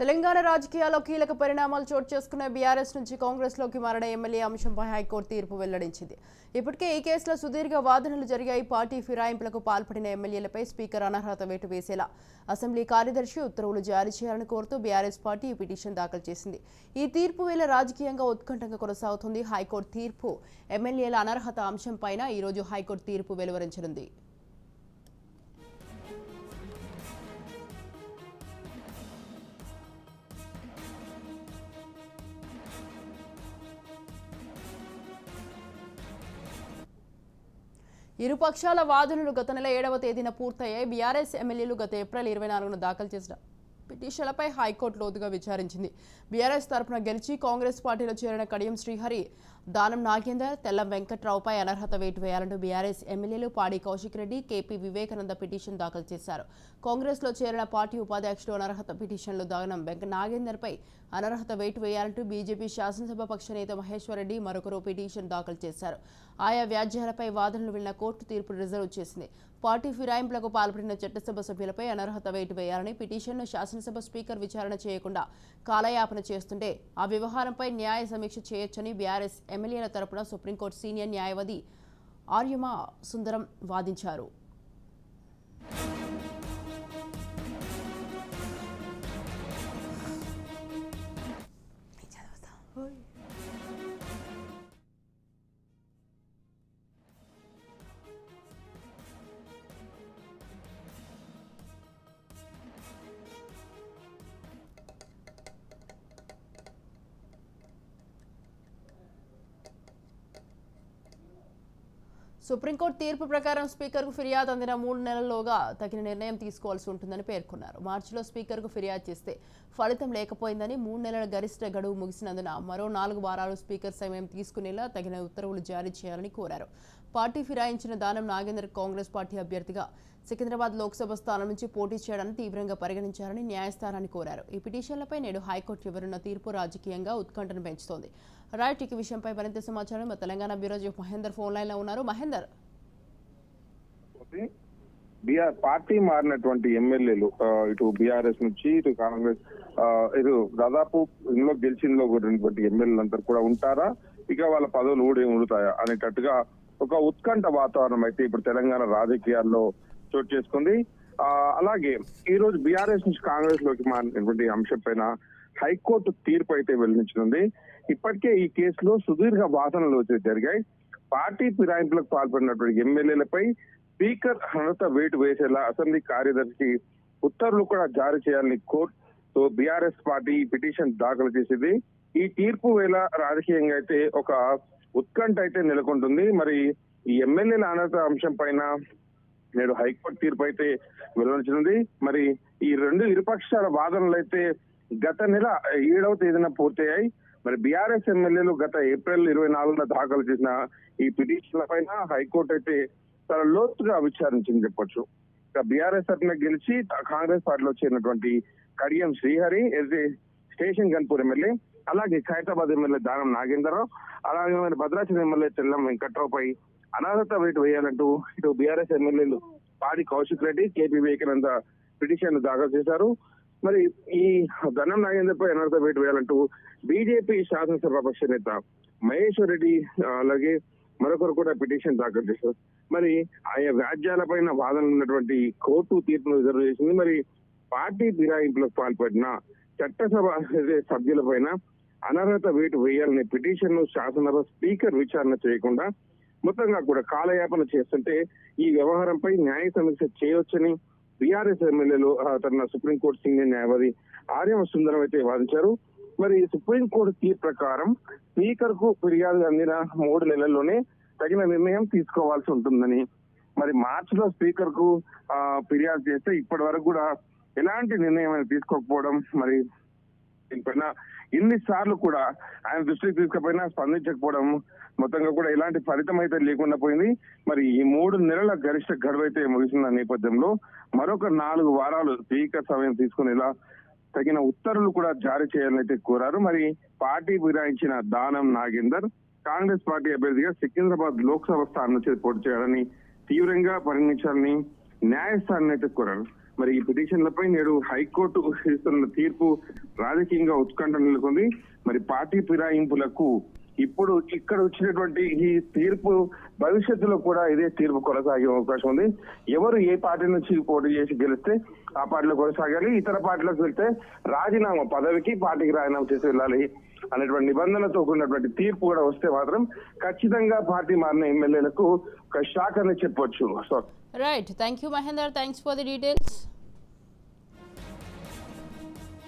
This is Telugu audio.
తెలంగాణ రాజకీయాల్లో కీలక పరిణామాలు చోటు చేసుకున్న బీఆర్ఎస్ నుంచి కాంగ్రెస్లోకి మారిన ఎమ్మెల్యే అంశంపై హైకోర్టు తీర్పు వెల్లడించింది. ఇప్పటికే ఈ కేసులో సుదీర్ఘ వాదనలు జరిగాయి. పార్టీ ఫిరాయింపులకు పాల్పడిన ఎమ్మెల్యేలపై స్పీకర్ అనర్హత వేటు వేసేలా అసెంబ్లీ కార్యదర్శి ఉత్తర్వులు జారీ చేయాలని కోరుతూ బీఆర్ఎస్ పార్టీ ఈ పిటిషన్ దాఖలు చేసింది. ఈ తీర్పు వేళ రాజకీయంగా ఉత్కంఠంగా కొనసాగుతుంది. హైకోర్టు తీర్పు ఎమ్మెల్యేల అనర్హత అంశంపైన ఈరోజు హైకోర్టు తీర్పు వెలువరించనుంది. ఇరు పక్షాల వాదనలు గత నెల ఏడవ తేదీన పూర్తయ్యాయి. బీఆర్ఎస్ ఎమ్మెల్యేలు గత ఏప్రిల్ ఇరవై నాలుగున దాఖలు చేసిన పిటిషన్లపై హైకోర్టు లోతుగా విచారించింది. బీఆర్ఎస్ తరపున గెలిచి కాంగ్రెస్ పార్టీలో చేరిన కడియం శ్రీహరి దానం నాగేందర్ తెల్లం వెంకట్రావుపై అనర్హత వేటు వేయాలంటూ బీఆర్ఎస్ ఎమ్మెల్యేలు పాడి కౌశిక్ రెడ్డి కేపీ వివేకానంద పిటిషన్ దాఖలు చేశారు. కాంగ్రెస్లో చేరిన పార్టీ ఉపాధ్యక్షుడు అనర్హత పిటిషన్లో దానం వెంక నాగేందర్పై అనర్హత వేటు వేయాలంటూ బీజేపీ శాసనసభ పక్ష నేత మహేశ్వర్ రెడ్డి మరొకరు పిటిషన్ దాఖలు చేశారు. ఆయా వ్యాజ్యాలపై వాదనలు విన్న కోర్టు తీర్పు రిజర్వ్ చేసింది. పార్టీ ఫిరాయింపులకు పాల్పడిన చట్టసభ సభ్యులపై అనర్హత వేటు వేయాలని పిటిషన్ను శాసనసభ స్పీకర్ విచారణ చేయకుండా కాలయాపన చేస్తుంటే ఆ వ్యవహారంపై న్యాయ సమీక్ష చేయొచ్చని బీఆర్ఎస్ ఎమ్మెల్యేల తరపున సుప్రీంకోర్టు సీనియర్ న్యాయవాది ఆర్యమా సుందరం వాదించారు. సుప్రీంకోర్టు తీర్పు ప్రకారం స్పీకర్కు ఫిర్యాదు అందిన మూడు నెలల్లోగా తగిన నిర్ణయం తీసుకోవాల్సి ఉంటుందని పేర్కొన్నారు. మార్చిలో స్పీకర్కు ఫిర్యాదు చేస్తే ఫలితం లేకపోయిందని మూడు నెలల గరిష్ట గడువు ముగిసినందున మరో నాలుగు వారాలు స్పీకర్ సమయం తీసుకునేలా తగిన ఉత్తర్వులు జారీ చేయాలని కోరారు. పార్టీ ఫిరాయించిన దానం నాగేందర్ కాంగ్రెస్ పార్టీ అభ్యర్థిగా సికింద్రాబాద్ లోక్సభ స్థానం నుంచి పోటీ చేయడాన్ని తీవ్రంగా పరిగణించారని న్యాయస్థానాన్ని కోరారు. ఈ పిటిషన్లపై నేడు హైకోర్టు ఇవ్వనున్న తీర్పు రాజకీయంగా ఉత్కంఠను పెంచుతోంది. రైట్ ఈ విషయంపై మరింత సమాచారం మా Telangana bureau chief Mahender phone లైన్లో ఉన్నారు. మహేందర్. బిఆర్ పార్టీ మారినటువంటి ఎమ్మెల్యేలు ఇటు బీఆర్ఎస్ నుంచి ఇటు కాంగ్రెస్ ఇటు దాదాపు ఇందులో గెలిచిందో ఎమ్మెల్యేలు అంతా కూడా ఉంటారా? ఇక వాళ్ళ పదవులు కూడా ఏమి ఉడుతాయా అనేటట్టుగా ఒక ఉత్కంఠ వాతావరణం అయితే ఇప్పుడు తెలంగాణ రాజకీయాల్లో చోటు చేసుకుంది. అలాగే ఈ రోజు బీఆర్ఎస్ నుంచి కాంగ్రెస్లోకి మారినటువంటి అంశం పైన హైకోర్టు తీర్పు అయితే వెల్లడించనుంది. ఇప్పటికే ఈ కేసులో సుదీర్ఘ వాదనలు వచ్చి జరిగాయి. పార్టీ ఫిరాయింపులకు పాల్పడినటువంటి ఎమ్మెల్యేలపై స్పీకర్ హనత వేటు వేసేలా అసెంబ్లీ కార్యదర్శి ఉత్తర్వులు కూడా జారీ చేయాలని కోర్టు బీఆర్ఎస్ పార్టీ పిటిషన్ దాఖలు చేసింది. ఈ తీర్పు వేళ రాజకీయంగా అయితే ఒక ఉత్కంఠ అయితే నెలకొంటుంది. మరి ఈ ఎమ్మెల్యేల అనర్హత అంశం పైన నేడు హైకోర్టు తీర్పు అయితే వెలువరించనుంది మరి ఈ రెండు ఇరుపక్షాల వాదనలు అయితే గత నెల ఏడవ తేదీన పూర్తయ్యాయి. మరి బీఆర్ఎస్ ఎమ్మెల్యేలు గత ఏప్రిల్ ఇరవై నాలుగున దాఖలు చేసిన ఈ పిటిషన్ల పైన హైకోర్టు అయితే చాలా లోతుగా విచారించింది చెప్పొచ్చు. ఇక బీఆర్ఎస్ తరఫున గెలిచి కాంగ్రెస్ పార్టీలో చేరినటువంటి Kadiyam Srihari S station Ghanpur MLA అలాగే ఖైరతాబాద్ ఎమ్మెల్యే దానం నాగేంద్రరావు అలాగే మరి భద్రాచలం ఎమ్మెల్యే తెల్లం వెంకట్రావుపై అనాథత వేటు వేయాలంటూ ఇటు బీఆర్ఎస్ ఎమ్మెల్యేలు పాడి కౌశిక్ రెడ్డి కేపీ వివేకానంద పిటిషన్ దాఖలు చేశారు. మరి ఈ ధనం నాగేంద్రపై అనర్హత వేటు వేయాలంటూ బీజేపీ శాసనసభాపక్ష నేత మహేశ్వర్ రెడ్డి అలాగే మరొకరు కూడా పిటిషన్ దాఖలు చేశారు. మరి ఆయా వ్యాజ్యాలపైన వాదనలు ఉన్నటువంటి కోర్టు తీర్పును రిజర్వ్ చేసింది. మరి పార్టీ ఫిరాయింపులకు పాల్పడిన చట్టసభ సభ్యులపైన అనర్హత వేటు వేయాలనే పిటిషన్ను శాసనసభ స్పీకర్ విచారణ చేయకుండా మొత్తంగా కూడా కాలయాపన చేస్తుంటే ఈ వ్యవహారంపై న్యాయ సమీక్ష చేయవచ్చని బీఆర్ఎస్ ఎమ్మెల్యేలు తన సుప్రీంకోర్టు సీనియర్ న్యాయవాది ఆర్యమ సుందరం అయితే వాదించారు. మరి సుప్రీంకోర్టు తీర్పు ప్రకారం స్పీకర్కు ఫిర్యాదు అందిన మూడు నెలల్లోనే తగిన నిర్ణయం తీసుకోవాల్సి ఉంటుందని. మరి మార్చిలో స్పీకర్కు ఫిర్యాదు చేస్తే ఇప్పటి వరకు కూడా ఎలాంటి నిర్ణయం తీసుకోకపోవడం మరి దీనిపైన ఇన్ని సార్లు కూడా ఆయన దృష్టికి తీసుకుపోయినా స్పందించకపోవడం మొత్తంగా కూడా ఎలాంటి ఫలితం అయితే లేకుండా పోయింది. మరి ఈ మూడు నెలల గరిష్ట గడువు అయితే ముగిసిన నేపథ్యంలో మరొక నాలుగు వారాలు స్పీకర్ సమయం తీసుకునేలా తగిన ఉత్తర్వులు కూడా జారీ చేయాలని అయితే కోరారు. మరి పార్టీ ఫిరాయించిన దానం నాగేందర్ కాంగ్రెస్ పార్టీ అభ్యర్థిగా సికింద్రాబాద్ లోక్సభ స్థానం నుంచి పోటీ చేయాలని తీవ్రంగా పరిగణించాలని న్యాయస్థానాన్ని అయితే కోరారు. మరి ఈ పిటిషన్లపై నేడు హైకోర్టు ఇస్తున్న తీర్పు రాజకీయంగా ఉత్కంఠ నెలకొంది. మరి పార్టీ ఫిరాయింపులకు ఇప్పుడు ఇక్కడ వచ్చినటువంటి ఈ తీర్పు భవిష్యత్తులో కూడా ఇదే తీర్పు కొనసాగే అవకాశం ఉంది. ఎవరు ఏ పార్టీ నుంచి పోటీ చేసి గెలిస్తే ఆ పార్టీలో కొనసాగాలి? ఇతర పార్టీలకు వెళ్తే రాజీనామా పదవికి పార్టీకి రాజీనామా చేసి వెళ్ళాలి. అనేటువంటి నిబంధనలతో కూడినటువంటి తీర్పు కూడా వస్తే మాత్రం ఖచ్చితంగా పార్టీ మారిన ఎమ్మెల్యేలకు ఒక షాక్ అనేది చెప్పొచ్చు. So right thank you Mahender thanks for the details